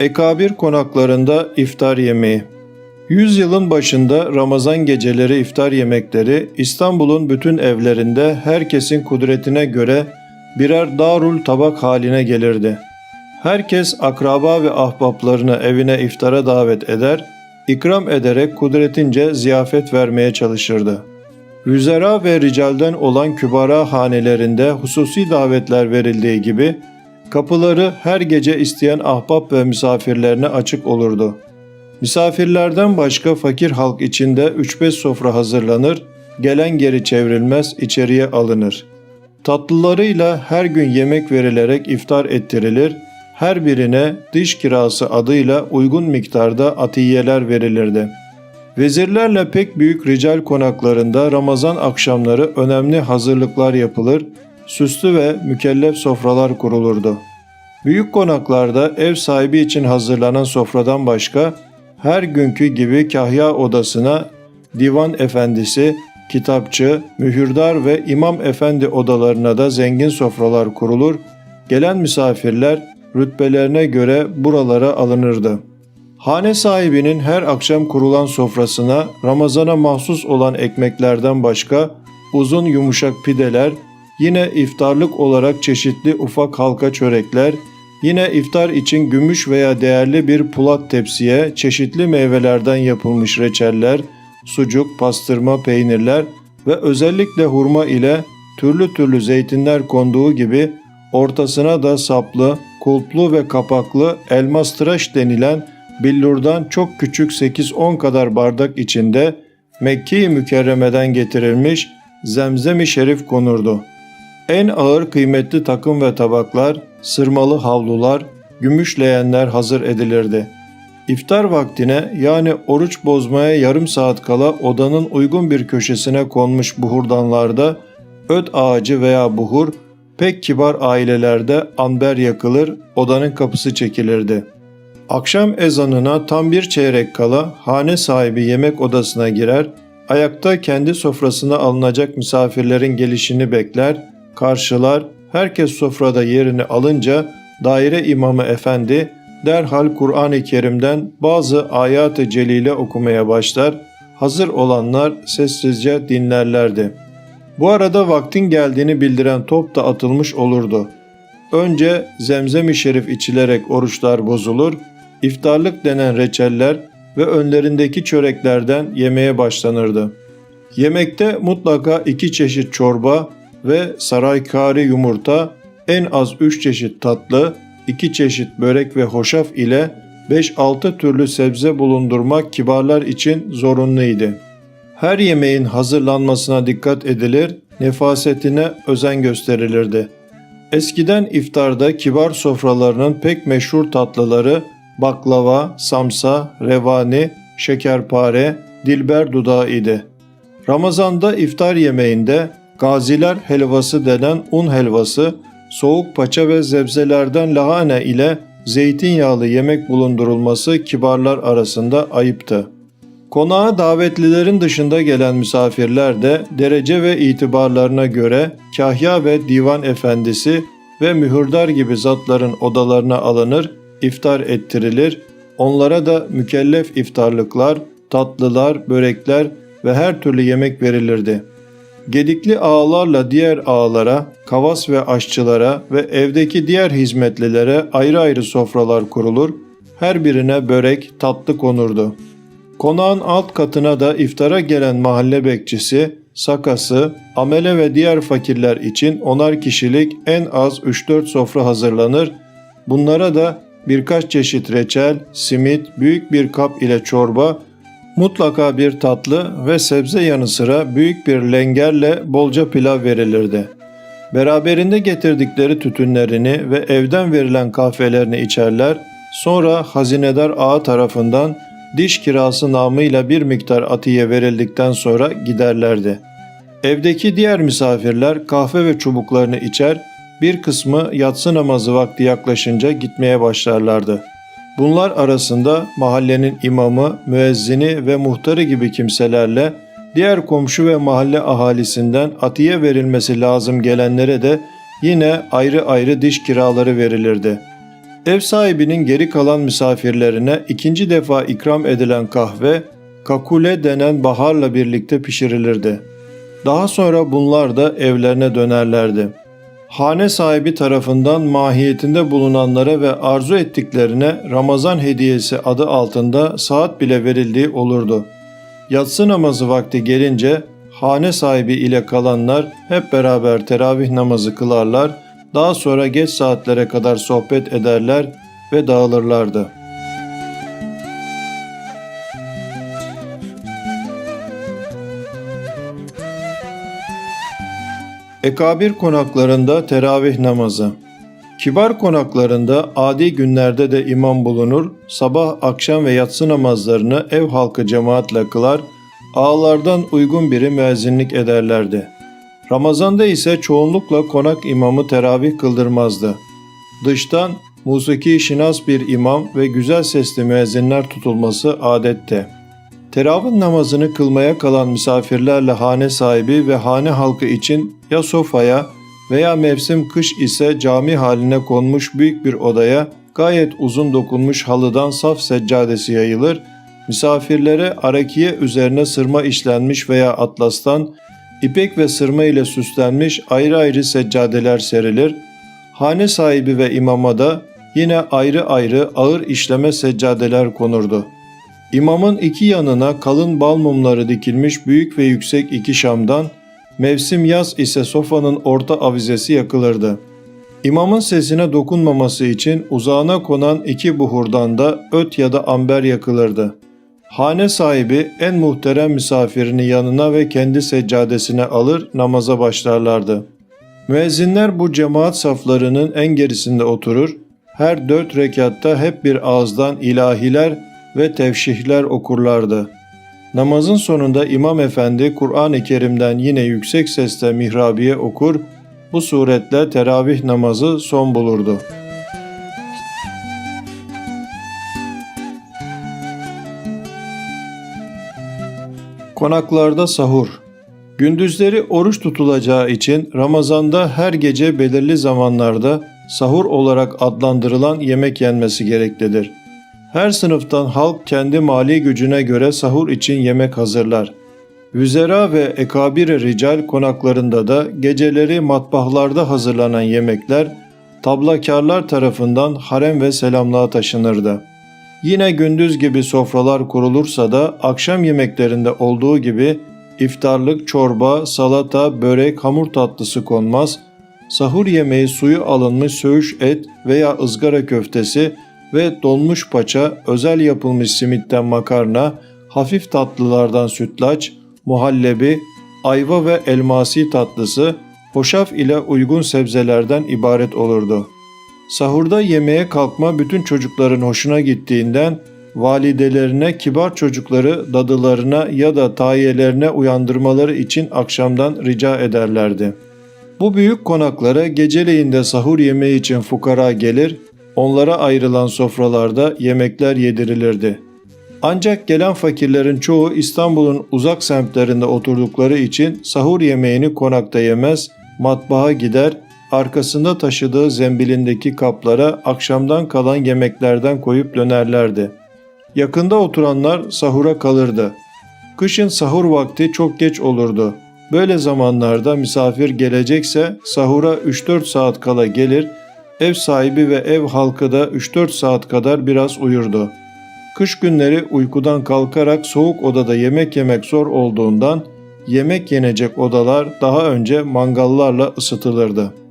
Ekabir konaklarında iftar yemeği. Yüzyılın başında Ramazan geceleri iftar yemekleri İstanbul'un bütün evlerinde herkesin kudretine göre birer darul tabak haline gelirdi. Herkes akraba ve ahbaplarını evine iftara davet eder, ikram ederek kudretince ziyafet vermeye çalışırdı. Rüzera ve ricalden olan kübara hanelerinde hususi davetler verildiği gibi kapıları her gece isteyen ahbap ve misafirlerine açık olurdu. Misafirlerden başka fakir halk içinde 3-5 sofra hazırlanır, gelen geri çevrilmez içeriye alınır. Tatlılarıyla her gün yemek verilerek iftar ettirilir, her birine dış kirası adıyla uygun miktarda atiyeler verilirdi. Vezirlerle pek büyük rical konaklarında Ramazan akşamları önemli hazırlıklar yapılır, süslü ve mükellef sofralar kurulurdu. Büyük konaklarda ev sahibi için hazırlanan sofradan başka her günkü gibi kahya odasına divan efendisi, kitapçı, mühürdar ve imam efendi odalarına da zengin sofralar kurulur, gelen misafirler rütbelerine göre buralara alınırdı. Hane sahibinin her akşam kurulan sofrasına Ramazana mahsus olan ekmeklerden başka uzun yumuşak pideler, yine iftarlık olarak çeşitli ufak halka çörekler, yine iftar için gümüş veya değerli bir pulat tepsiye çeşitli meyvelerden yapılmış reçeller, sucuk, pastırma, peynirler ve özellikle hurma ile türlü türlü zeytinler konduğu gibi ortasına da saplı, kulplu ve kapaklı elmas tıraş denilen billurdan çok küçük 8-10 kadar bardak içinde Mekke-i Mükerreme'den getirilmiş zemzem-i şerif konurdu. En ağır kıymetli takım ve tabaklar, sırmalı havlular, gümüş leğenler hazır edilirdi. İftar vaktine yani oruç bozmaya yarım saat kala odanın uygun bir köşesine konmuş buhurdanlarda öt ağacı veya buhur pek kibar ailelerde amber yakılır, odanın kapısı çekilirdi. Akşam ezanına tam bir çeyrek kala hane sahibi yemek odasına girer, ayakta kendi sofrasına alınacak misafirlerin gelişini bekler, karşılar, herkes sofrada yerini alınca daire imamı efendi derhal Kur'an-ı Kerim'den bazı ayat-ı celile okumaya başlar, hazır olanlar sessizce dinlerlerdi. Bu arada vaktin geldiğini bildiren top da atılmış olurdu. Önce zemzem-i şerif içilerek oruçlar bozulur, iftarlık denen reçeller ve önlerindeki çöreklerden yemeye başlanırdı. Yemekte mutlaka iki çeşit çorba ve saraykari yumurta, en az üç çeşit tatlı, iki çeşit börek ve hoşaf ile 5-6 türlü sebze bulundurmak kibarlar için zorunluydu. Her yemeğin hazırlanmasına dikkat edilir, nefasetine özen gösterilirdi. Eskiden iftarda kibar sofralarının pek meşhur tatlıları baklava, samsa, revani, şekerpare, dilber dudağı idi. Ramazanda iftar yemeğinde gaziler helvası denen un helvası, soğuk paça ve zebzelerden lahane ile zeytinyağlı yemek bulundurulması kibarlar arasında ayıptı. Konağa davetlilerin dışında gelen misafirler de derece ve itibarlarına göre kahya ve divan efendisi ve mühürdar gibi zatların odalarına alınır, iftar ettirilir, onlara da mükellef iftarlıklar, tatlılar, börekler ve her türlü yemek verilirdi. Gedikli ağalarla diğer ağalara, kavas ve aşçılara ve evdeki diğer hizmetlilere ayrı ayrı sofralar kurulur, her birine börek, tatlı konurdu. Konağın alt katına da iftara gelen mahalle bekçisi, sakası, amele ve diğer fakirler için onar kişilik en az 3-4 sofra hazırlanır. Bunlara da birkaç çeşit reçel, simit, büyük bir kap ile çorba, mutlaka bir tatlı ve sebze yanı sıra büyük bir lengerle bolca pilav verilirdi. Beraberinde getirdikleri tütünlerini ve evden verilen kahvelerini içerler, sonra hazinedar ağa tarafından diş kirası namıyla bir miktar atiye verildikten sonra giderlerdi. Evdeki diğer misafirler kahve ve çubuklarını içer, bir kısmı yatsı namazı vakti yaklaşınca gitmeye başlarlardı. Bunlar arasında mahallenin imamı, müezzini ve muhtarı gibi kimselerle diğer komşu ve mahalle ahalisinden atiye verilmesi lazım gelenlere de yine ayrı ayrı diş kiraları verilirdi. Ev sahibinin geri kalan misafirlerine ikinci defa ikram edilen kahve, kakule denen baharla birlikte pişirilirdi. Daha sonra bunlar da evlerine dönerlerdi. Hane sahibi tarafından mahiyetinde bulunanlara ve arzu ettiklerine Ramazan hediyesi adı altında saat bile verildiği olurdu. Yatsı namazı vakti gelince hane sahibi ile kalanlar hep beraber teravih namazı kılarlar, daha sonra geç saatlere kadar sohbet ederler ve dağılırlardı. Ekabir konaklarında teravih namazı. Kibar konaklarında adi günlerde de imam bulunur, sabah, akşam ve yatsı namazlarını ev halkı cemaatle kılar, ağalardan uygun biri müezzinlik ederlerdi. Ramazanda ise çoğunlukla konak imamı teravih kıldırmazdı. Dıştan musiki şinas bir imam ve güzel sesli müezzinler tutulması adette. Teravih namazını kılmaya kalan misafirlerle hane sahibi ve hane halkı için ya sofaya veya mevsim kış ise cami haline konmuş büyük bir odaya gayet uzun dokunmuş halıdan saf seccadesi yayılır, misafirlere arakiye üzerine sırma işlenmiş veya atlastan ipek ve sırma ile süslenmiş ayrı ayrı seccadeler serilir, hane sahibi ve imama da yine ayrı ayrı ağır işleme seccadeler konurdu.'' İmamın iki yanına kalın bal mumları dikilmiş büyük ve yüksek iki şamdan, mevsim yaz ise sofanın orta avizesi yakılırdı. İmamın sesine dokunmaması için uzağına konan iki buhurdan da öt ya da amber yakılırdı. Hane sahibi en muhterem misafirini yanına ve kendi seccadesine alır namaza başlarlardı. Müezzinler bu cemaat saflarının en gerisinde oturur, her dört rekatta hep bir ağızdan ilahiler ve tevşihler okurlardı. Namazın sonunda İmam Efendi Kur'an-ı Kerim'den yine yüksek sesle mihrabiye okur, bu suretle teravih namazı son bulurdu. Konaklarda sahur Gündüzleri oruç tutulacağı için Ramazan'da her gece belirli zamanlarda sahur olarak adlandırılan yemek yenmesi gereklidir. Her sınıftan halk kendi mali gücüne göre sahur için yemek hazırlar. Vüzera ve ekabir rical konaklarında da geceleri matbahlarda hazırlanan yemekler tablakarlar tarafından harem ve selamlığa taşınırdı. Yine gündüz gibi sofralar kurulursa da akşam yemeklerinde olduğu gibi iftarlık çorba, salata, börek, hamur tatlısı konmaz, sahur yemeği suyu alınmış söğüş et veya ızgara köftesi ve donmuş paça, özel yapılmış simitten makarna, hafif tatlılardan sütlaç, muhallebi, ayva ve elmasi tatlısı, hoşaf ile uygun sebzelerden ibaret olurdu. Sahurda yemeğe kalkma bütün çocukların hoşuna gittiğinden validelerine kibar çocukları dadılarına ya da tayiyelerine uyandırmaları için akşamdan rica ederlerdi. Bu büyük konaklara geceleyinde sahur yemeği için fukara gelir Onlara ayrılan sofralarda yemekler yedirilirdi. Ancak gelen fakirlerin çoğu İstanbul'un uzak semtlerinde oturdukları için sahur yemeğini konakta yemez, matbaha gider, arkasında taşıdığı zembilindeki kaplara akşamdan kalan yemeklerden koyup dönerlerdi. Yakında oturanlar sahura kalırdı. Kışın sahur vakti çok geç olurdu. Böyle zamanlarda misafir gelecekse sahura 3-4 saat kala gelir, Ev sahibi ve ev halkı da 3-4 saat kadar biraz uyurdu. Kış günleri uykudan kalkarak soğuk odada yemek yemek zor olduğundan yemek yenecek odalar daha önce mangallarla ısıtılırdı.''